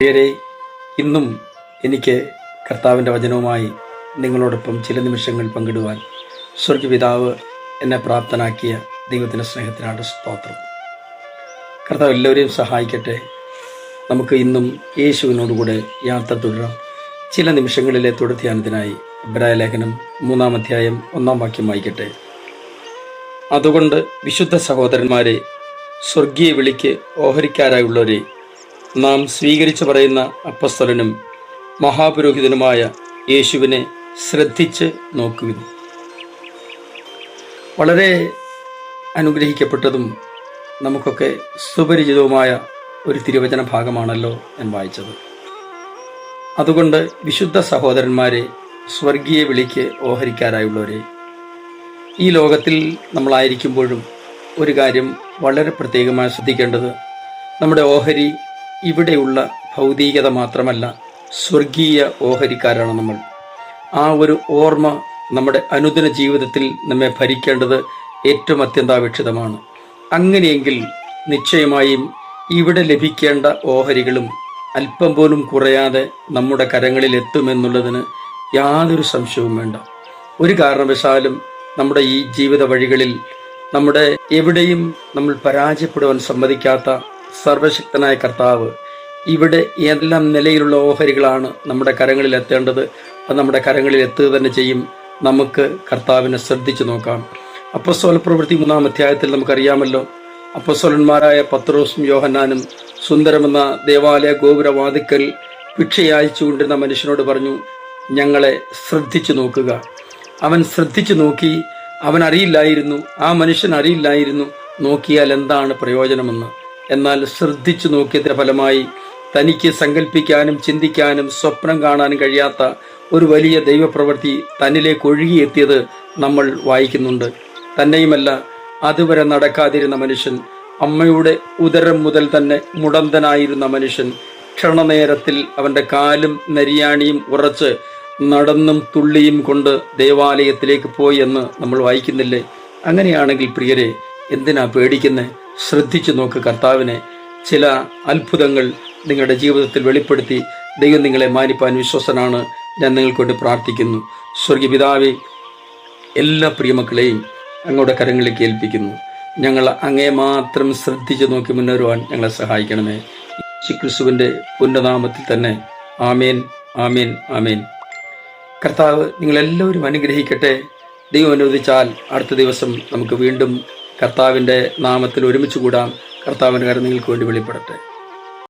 പ്രിയരെ ഇന്നും എനിക്ക് കർത്താവിന്റെ വചനവുമായി നിങ്ങളോടൊപ്പം ചില നിമിഷങ്ങൾ പങ്കിടുവാൻ സ്വർഗപിതാവ് എന്നെ പ്രാപ്തനാക്കിയ ദൈവത്തിന്റെ സ്നേഹത്തിനാണ് സ്തോത്രം. കർത്താവ് എല്ലാവരെയും സഹായിക്കട്ടെ. നമുക്ക് ഇന്നും യേശുവിനോടുകൂടെ യാത്ര തുടരാം. ചില നിമിഷങ്ങളിലെ തുടർധ്യാനത്തിനായി ഇബ്രായ ലേഖനം മൂന്നാം അധ്യായം ഒന്നാം വാക്യം വായിക്കട്ടെ. അതുകൊണ്ട് വിശുദ്ധ സഹോദരന്മാരെ സ്വർഗീയ വിളിക്ക് ഓഹരിക്കാരായുള്ളവരെ നാം സ്വീകരിച്ചു പറയുന്ന അപ്പസ്തലനും മഹാപുരോഹിതനുമായ യേശുവിനെ ശ്രദ്ധിച്ച് നോക്കുവിൻ. വളരെ അനുഗ്രഹിക്കപ്പെട്ടതും നമുക്കൊക്കെ സുപരിചിതവുമായ ഒരു തിരുവചന ഭാഗമാണല്ലോ ഞാൻ വായിച്ചത്. അതുകൊണ്ട് വിശുദ്ധ സഹോദരന്മാരെ സ്വർഗീയ വിളിക്ക് ഓഹരിക്കാരായുള്ളവരെ ഈ ലോകത്തിൽ നമ്മളായിരിക്കുമ്പോഴും ഒരു കാര്യം വളരെ പ്രത്യേകമായി ശ്രദ്ധിക്കേണ്ടത് നമ്മുടെ ഓഹരി ഇവിടെയുള്ള ഭൗതികത മാത്രമല്ല സ്വർഗീയ ഓഹരിക്കാരാണ് നമ്മൾ. ആ ഒരു ഓർമ്മ നമ്മുടെ അനുദിന ജീവിതത്തിൽ നമ്മെ ഭരിക്കേണ്ടത് ഏറ്റവും അത്യന്താപേക്ഷിതമാണ്. അങ്ങനെയെങ്കിൽ നിശ്ചയമായും ഇവിടെ ലഭിക്കേണ്ട ഓഹരികളും അല്പം പോലും കുറയാതെ നമ്മുടെ കരങ്ങളിൽ എത്തുമെന്നുള്ളതിന് യാതൊരു സംശയവും വേണ്ട. ഒരു കാരണവശാലും നമ്മുടെ ഈ ജീവിത വഴികളിൽ നമ്മുടെ എവിടെയും നമ്മൾ പരാജയപ്പെടുവാൻ സമ്മതിക്കാത്ത സർവശക്തനായ കർത്താവ് ഇവിടെ എല്ലാം നിലയിലുള്ള ഓഹരികളാണ് നമ്മുടെ കരങ്ങളിൽ എത്തേണ്ടത് അത് നമ്മുടെ കരങ്ങളിൽ എത്തുക തന്നെ ചെയ്യും. നമുക്ക് കർത്താവിനെ ശ്രദ്ധിച്ചു നോക്കാം. അപ്പസ്വല പ്രവൃത്തി മൂന്നാം അധ്യായത്തിൽ നമുക്കറിയാമല്ലോ. അപ്പസ്വലന്മാരായ പത്രോസും യോഹന്നാനും സുന്ദരമെന്ന ദേവാലയ ഗോപുരവാതിക്കൽ ഭിക്ഷയച്ചുകൊണ്ടിരുന്ന മനുഷ്യനോട് പറഞ്ഞു ഞങ്ങളെ ശ്രദ്ധിച്ചു നോക്കുക. അവൻ ശ്രദ്ധിച്ചു നോക്കി അവൻ അറിയില്ലായിരുന്നു. ആ മനുഷ്യൻ അറിയില്ലായിരുന്നു. നോക്കിയാൽ എന്താണ് പ്രയോജനമെന്ന്. എന്നാൽ ശ്രദ്ധിച്ചു നോക്കിയതിന്റെ ഫലമായി തനിക്ക് സങ്കല്പിക്കാനും ചിന്തിക്കാനും സ്വപ്നം കാണാനും കഴിയാത്ത ഒരു വലിയ ദൈവപ്രവൃത്തി തന്നിലേക്ക് ഒഴുകിയെത്തിയത് നമ്മൾ വായിക്കുന്നുണ്ട്. തന്നെയുമല്ല അതുവരെ നടക്കാതിരുന്ന മനുഷ്യൻ അമ്മയുടെ ഉദരം മുതൽ തന്നെ മുടന്തനായിരുന്ന മനുഷ്യൻ ക്ഷണനേരത്തിൽ അവന്റെ കാലും നരിയാണിയും ഉറച്ച് നടന്നും തുള്ളിയും കൊണ്ട് ദേവാലയത്തിലേക്ക് പോയി എന്ന് നമ്മൾ വായിക്കുന്നില്ലേ? അങ്ങനെയാണെങ്കിൽ പ്രിയരെ എന്തിനാ പേടിക്കുന്നേ? ശ്രദ്ധിച്ചു നോക്ക് കർത്താവിനെ. ചില അത്ഭുതങ്ങൾ നിങ്ങളുടെ ജീവിതത്തിൽ വെളിപ്പെടുത്തി ദൈവം നിങ്ങളെ മാനിപ്പാൻ വിശ്വസനാണ്. ഞാൻ നിങ്ങൾക്കൊണ്ട് പ്രാർത്ഥിക്കുന്നു. സ്വർഗീപിതാവെ എല്ലാ പ്രിയമക്കളെയും അങ്ങയുടെ കരങ്ങളിലേക്ക് ഏൽപ്പിക്കുന്നു. ഞങ്ങൾ അങ്ങേ മാത്രം ശ്രദ്ധിച്ചു നോക്കി മുന്നേറുവാൻ ഞങ്ങളെ സഹായിക്കണമേ. ശിക്രിസുവിന്റെ പുണ്യനാമത്തിൽ തന്നെ ആമേൻ ആമേൻ ആമേൻ. കർത്താവ് നിങ്ങളെല്ലാവരും അനുഗ്രഹിക്കട്ടെ. ദൈവം അനുവദിച്ചാൽ അടുത്ത ദിവസം നമുക്ക് വീണ്ടും കർത്താവിന്റെ നാമത്തിൽ ഒരുമിച്ച് കൂടാം. കർത്താവിന്റെ കാര്യം നിങ്ങൾക്ക് വേണ്ടി വെളിപ്പെടട്ടെ.